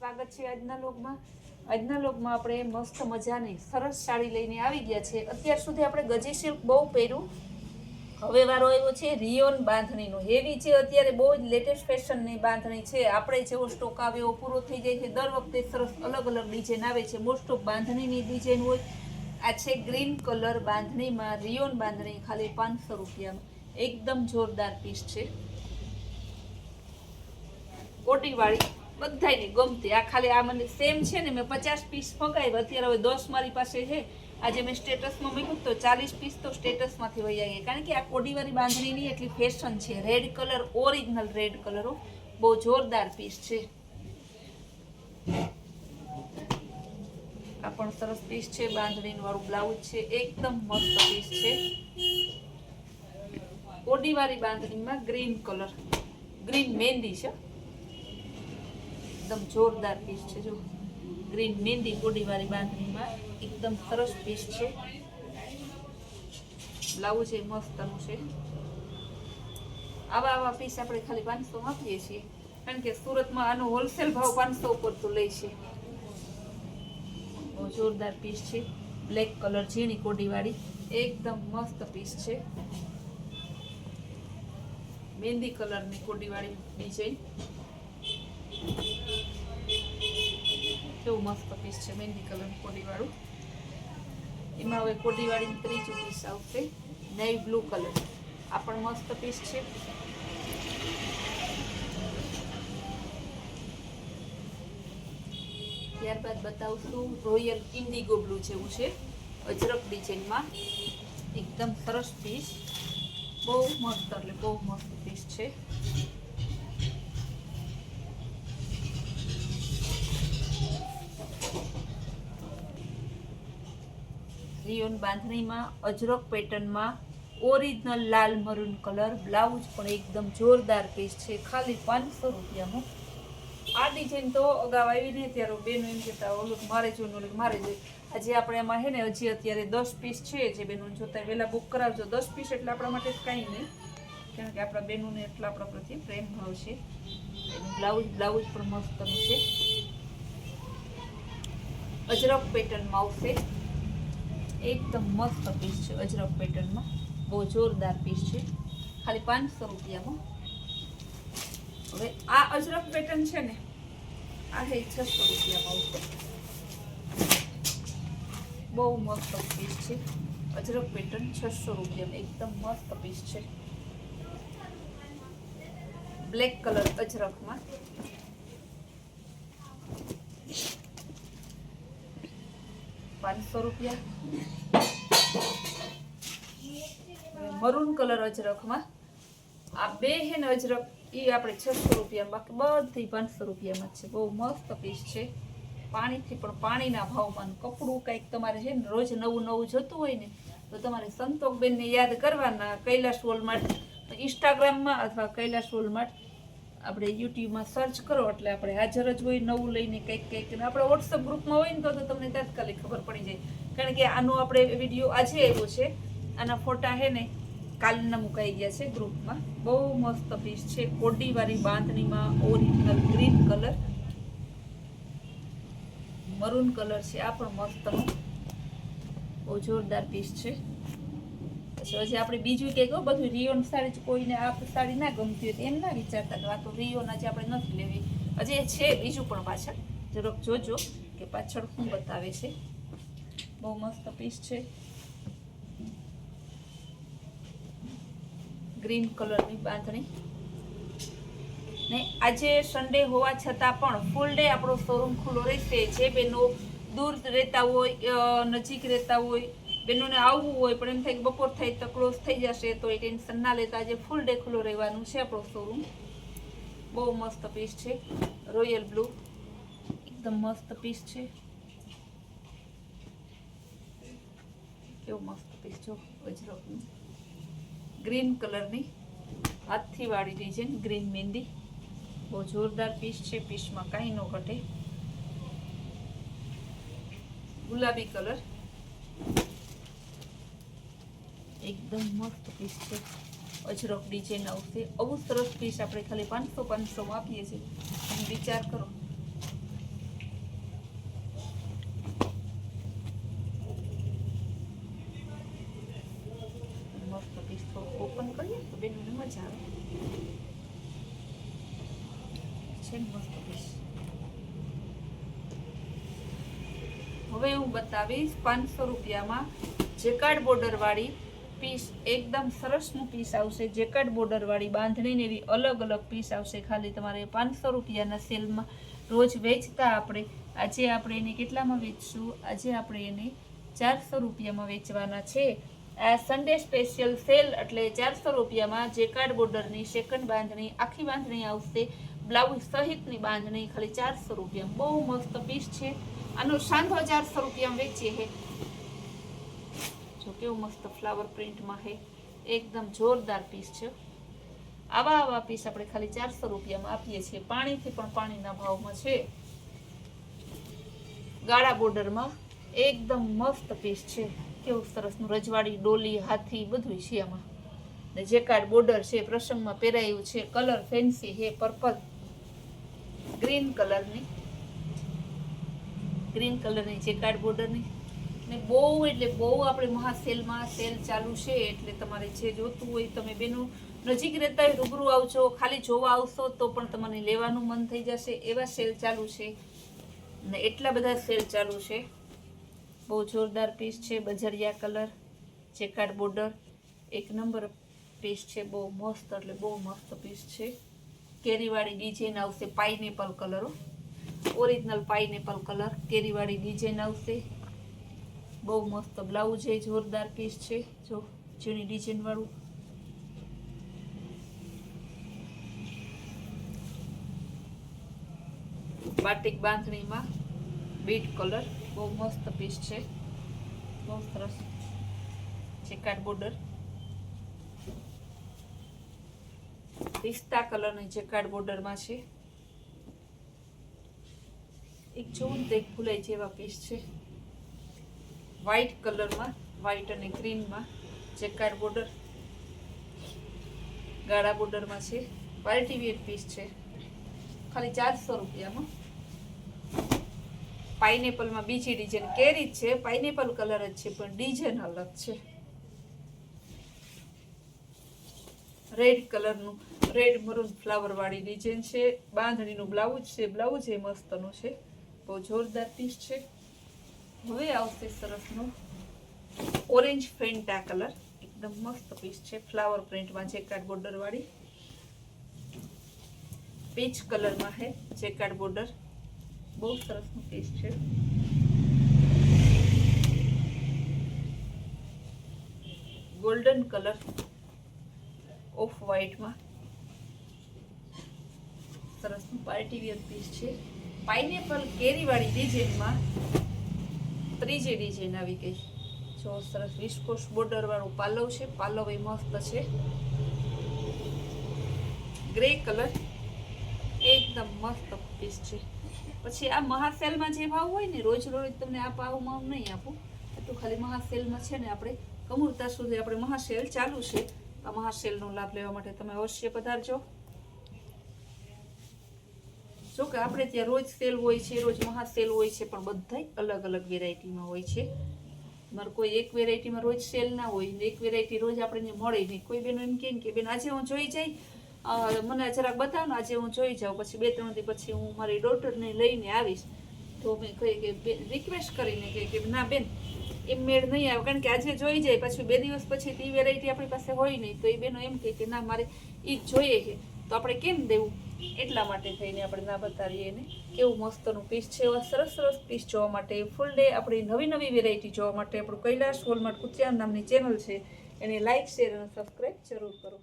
સ્વાગત છે આજના લોકમાં. આજના લોકમાં આપણે મસ્ત મજાની, સરસ સાડી લઈને આવી ગયા છે. અત્યાર સુધી આપણે ગજી સિલ્ક બહુ પહેર્યું. હવે વારો આવ્યો છે રિયોન બાંધણીનો. હેવી છે, અત્યારે બહુ જ લેટેસ્ટ ફેશનની બાંધણી છે. આપણે જેવો સ્ટોક આવે એવો પૂરો થઈ જાય છે. દર વખતે સરસ અલગ અલગ ડિઝાઇન આવે છે. મોસ્ટ ઓફ બાંધણીની ડિઝાઇન હોય. આ છે ગ્રીન કલર બાંધણીમાં, રિયોન બાંધણી ખાલી પાંચસો રૂપિયામાં. એકદમ જોરદાર પીસ છે. કોટીવાળી. બધાયની ગમતી. આ ખાલી આ મને સેમ છે ને, મેં પચાસ પીસ મંગાવ્યા. અત્યારે હવે દસ મારી પાસે છે. આજે મેં સ્ટેટસમાં મૂક્યું તો ચાલીસ પીસ તો સ્ટેટસમાંથી વહી આવી કારણ કે આ કોડીવાળી બાંધણીની એટલી ફેશન છે. રેડ કલર ઓરિજિનલ રેડ કલરો બહુ જોરદાર પીસ છે. આ પણ સરસ પીસ છે. બાંધણીનું વાળું બ્લાઉઝ છે. એકદમ મસ્ત પીસ છે. ઓડીવાળી બાંધણીમાં ગ્રીન કલર ગ્રીન મહેંદી છે. એકદમ જોરદાર પીસ છે, જો ગ્રીન મહેંદી કોડીવાળી બાંધણીમાં એકદમ સરસ પીસ છે. બ્લાઉઝ એ મસ્તનું છે. આવા આવા પીસ આપણે ખાલી પાંચસો આપીએ છીએ, કારણ કે સુરતમાં આનો હોલસેલ ભાવ પાંચસો ઉપર તો લે છે. બહુ જોરદાર પીસ છે. બ્લેક કલર ઝીણી કોડીવાળી, એકદમ મસ્ત પીસ છે. મહેંદી કલરની કોડીવાળી ડિઝાઇન કેવું મસ્ત પીસ છે મહેંદી કલર કોડીવાળું. એમાં હવે કોડીવાળી ત્રીજું પીસ આવશે. નેવી બ્લુ કલર આ પણ મસ્ત પીસ છે. ત્યારબાદ બતાવશું રોયલ ઇન્ડિગો બ્લુ જેવું છે. અજરક ડિઝાઇનમાં એકદમ સરસ પીસ. બહુ મસ્ત એટલે બહુ મસ્ત પીસ છે. રિયોન બાંધણીમાં, અજરક પેટર્નમાં, ઓરિજિનલ લાલ મરૂન કલર, બ્લાઉઝ પણ એકદમ જોરદાર પીસ છે. ખાલી પાંચસો રૂપિયામાં આ ડિઝાઇન તો અગાઉ આવી ને ત્યારે બેનો એમ કહેતા ઓલું મારે જોઈને, ઓલું મારે જોઈ આજે આપણે એમાં છે ને, હજી અત્યારે દસ પીસ છે જે બેનો જોતા વહેલા બુક કરાવજો. દસ પીસ એટલે આપણા માટે કાંઈ નહીં કારણ કે આપણા બેનોને એટલા આપણા પ્રત્યે પ્રેમ ભાવ છે. બ્લાઉઝ બ્લાઉઝ પણ મસ્તનું છે. અજરક પેટર્નમાં આવશે એકદમ મસ્ત પીસ છે અજરક પેટર્નમાં બહુ જોરદાર પીસ છે. ખાલી પાંચસો રૂપિયામાં. હવે આ અજરક પેટર્ન છે ને, આ છે છસો રૂપિયામાં આવશે બહુ મસ્ત પીસ છે. અજરક પેટર્ન છસો રૂપિયામાં. એકદમ મસ્ત પીસ છે. બ્લેક કલર અજરકમાં પાંચસો રૂપિયા. મરૂન કલર અજરખમાં. આ બે હે ને અજરક એ આપણે છસો રૂપિયા બાકી બધી પાંચસો રૂપિયામાં છે. બહુ મસ્ત પીસ છે. પાણીથી પણ પાણીના ભાવમાં કપડું કંઈક તમારે છે ને રોજ નવું નવું જોતું હોય ને, તો તમારે સંતોકબેનને યાદ કરવાના કૈલાસ વોલમાર્ટ ઇન્સ્ટાગ્રામમાં અથવા કૈલાસ વોલમાર્ટ આપણે યુટ્યુબમાં સર્ચ કરો એટલે આપણે હાજર જ હોય નવું લઈને કંઈક કંઈક. આપણે વોટ્સઅપ ગ્રુપમાં હોય ને તો તમને તાત્કાલિક ખબર પડી જાય. કારણ કે આનો આપણે વીડિયો આજે આવ્યો છે. આના ફોટા હે ને કાલના મુકાઈ ગયા છે ગ્રુપમાં બહુ મસ્ત પીસ છે. કોડીવાળી બાંધણીમાં original green colour maroon colour છે. આ પણ મસ્ત. બહુ જોરદાર પીસ છે. પછી હજી આપણે બીજું હો, બધું રિયોન સાડી જ કોઈને આ સાડી ના ગમતી હોય તો એમ ના વિચારતા કે આ તો રિયોન આજે આપણે નથી લેવી. હજી છે બીજું પણ પાછળ. જરાક જોજો કે પાછળ શું બતાવે છે. બહુ મસ્ત પીસ છે. ગ્રીન કલરની બાંધણી. ને આજે સન્ડે હોવા છતાં પણ ફૂલ ડે આપણો શોરૂમ ખુલ્લો રહેશે. જે બેનો દૂર રહેતા હોય નજીક રહેતા હોય બેનોને આવવું હોય, પણ એમ થાય કે બપોર થાય તો ક્લોઝ થઈ જશે, તો એ ટેન્શન ના લેતા આજે ફૂલ ડે ખુલ્લો રહેવાનું છે આપણો શોરૂમ બહુ મસ્ત પીસ છે રોયલ બ્લુ એકદમ મસ્ત પીસ છે. કેવો મસ્ત પીસ જો વજરોકનું ગ્રીન કલરની હાથથી વાળી ડિઝાઇન ગ્રીન મહેંદી બહુ જોરદાર પીસ છે પીસમાં કાંઈ ન ઘટે. ગુલાબી કલર એકદમ મસ્ત પીસ છે. અજરક ડિઝાઇન આવશે. આવું સરસ પીસ આપણે ખાલી પાંચસો પાંચસો આપીએ છીએ. અને વિચાર કરો. મસ્ત પીસ ઓપન કરીએ તો બેનને મજા આવે. છે મસ્ત પીસ હવે હું બતાવીશ પાંચસો રૂપિયામાં જેકાર્ડ બોર્ડરવાળી પીસ એકદમ સરસનું પીસ આવશે. જેકેટ બોર્ડર વાળી બાંધણીને એવી અલગ અલગ પીસ આવશે. ખાલી તમારે પાંચસો રૂપિયાના સેલમાં રોજ વેચતા આપણે, આજે આપણે એને કેટલામાં વેચશું? આજે આપણે એને ચારસો રૂપિયામાં વેચવાના છે. આ સન્ડે સ્પેશિયલ સેલ એટલે ચારસો રૂપિયામાં જેકાર્ડ બોર્ડરની સેકન્ડ બાંધણી, આખી બાંધણી આવશે. બ્લાઉઝ સહિતની બાંધણી ખાલી ચારસો રૂપિયા. બહુ મસ્ત પીસ છે. આનો સાંધો ચારસો રૂપિયામાં વેચીએ છે કેવું મસ્ત ફ્લાવર પ્રિન્ટમાં છે. એકદમ જોરદાર પીસ છે. આવા આવા પીસ આપણે ખાલી ચારસો રૂપિયામાં આપીએ છીએ. પાણીથી પણ પાણીના ભાવમાં છે. ગાળા બોર્ડરમાં એકદમ મસ્ત પીસ છે. કેવું સરસનું રજવાડી, ડોલી, હાથી બધું છે આમાં. ને જે કાર્ડ બોર્ડર છે પ્રસંગમાં પહેરાયું છે. કલર ફેન્સી છે પર્પલ ગ્રીન કલરની ગ્રીન કલરની જે કાર્ડ બોર્ડરની ને બહુ એટલે બહુ આપણે મહાસેલમાં સેલ ચાલુ છે એટલે તમારે જે જોતું હોય તમે બેનો નજીક રહેતા હોય, રૂબરૂ આવજો, ખાલી જોવા આવશો તો પણ તમને લેવાનું મન થઈ જશે. એવા સેલ ચાલુ છે ને એટલા બધા સેલ ચાલુ છે. બહુ જોરદાર પીસ છે, બજરિયા કલર ચેકાડ બોર્ડર એક નંબર પીસ છે, બહુ મસ્ત એટલે બહુ મસ્ત પીસ છે. કેરીવાળી ડિઝાઇન આવશે પાઇનેપલ કલરો ઓરિજિનલ પાઇનેપલ કલર કેરીવાળી ડિઝાઇન આવશે. બહુ મસ્ત બ્લાઉઝ એ જોરદાર પીસ છે, જો જેની ડિઝાઇન વાળું. બાટિક બાંધણીમાં બીટ કલર બહુ મસ્ત પીસ છે. બહુ સરસ ચેકાર્ડ બોર્ડર પિસ્તા કલરની ચેકાર્ડ બોર્ડરમાં છે. એક જોઉં તો એક ભૂલાઈ જેવા પીસ છે. વ્હાઈટ કલરમાં વ્હાઈટ અને ગ્રીનમાં ચેકાર બોર્ડર ગાળા બોર્ડરમાં છે પાર્ટી વેર પીસ છે. ખાલી ચારસો રૂપિયામાં. પાઇનેપલમાં બીજી ડિઝાઇન કેરી જ છે પાઇનેપલ કલર જ છે, પણ ડિઝાઇન અલગ છે. રેડ કલરનું રેડ મરૂન ફ્લાવર વાળી ડિઝાઇન છે, બાંધણીનું બ્લાઉઝ છે બ્લાઉઝ એ મસ્તનું છે. બહુ જોરદાર પીસ છે. હવે આવશે સરસનું ઓરેન્જ ફેન્ટા કલર એકદમ મસ્ત પીસ છે ફ્લાવર પ્રિન્ટમાં જેકાર્ડ બોર્ડર વાળી પીચ કલરમાં છે જેકાર્ડ બોર્ડર બહુ સરસનું પીસ છે ગોલ્ડન કલર ઓફ વ્હાઈટમાં સરસનું પાર્ટી વેર પીસ છે પાઇનેપલ કેરીવાળી ડિઝાઇનમાં ત્રીજી ડિઝાઇન આવી ગઈ જો સરસ વિસ્કોસ બોર્ડર વાળું પાલવ છે. પાલવ એ મસ્ત છે. ગ્રે કલર એકદમ મસ્ત પીસ છે. પછી આ મહાસેલમાં જે ભાવ હોય ને, રોજ રોજ તમને આ ભાવમાં હું નહીં આપું. તો ખાલી મહાસેલમાં છે ને આપણે કમુરતા સુધી આપણે મહાસેલ ચાલુ છે. આ મહાસેલનો લાભ લેવા માટે તમે અવશ્ય પધારજો. જો કે આપણે ત્યાં રોજ સેલ હોય છે, રોજ મહાસેલ હોય છે, પણ બધાય અલગ અલગ વેરાયટીમાં હોય છે. મારે કોઈ એક વેરાયટીમાં રોજ સેલ ના હોય, ને એક વેરાયટી રોજ આપણને મળે નહીં. કોઈ બેનો એમ કહે કે, બેન, આજે હું જોઈ જઈ. મને જરાક બતાવો ને, આજે હું જોઈ જાઉં. પછી બે, ત્રણ દી પછી હું મારી ડોટરને લઈને આવીશ. તો મેં કહીએ કે રિક્વેસ્ટ કરીને કહે કે, ના, બેન, એમ મેળ નહીં આવે. કારણ કે આજે જોઈ જાય, પછી બે દિવસ પછી તે વેરાયટી આપણી પાસે હોય નહીં. તો એ બેનો એમ કહે કે, ના, મારે એ જ જોઈએ છે. તો આપણે કેમ દેવું? એટલા માટે થઈને આપણે ના બતાવીએ એને. કેવું મસ્તનું પીસ છે, એવા સરસ સરસ પીસ જોવા માટે. ફૂલ ડે આપણી નવી નવી વેરાયટી જોવા માટે આપણું કૈલાશ વોલમાર્ટ કુતિયાન નામની ચેનલ છે. એને લાઇક શેર અને સબસ્ક્રાઈબ જરૂર કરો.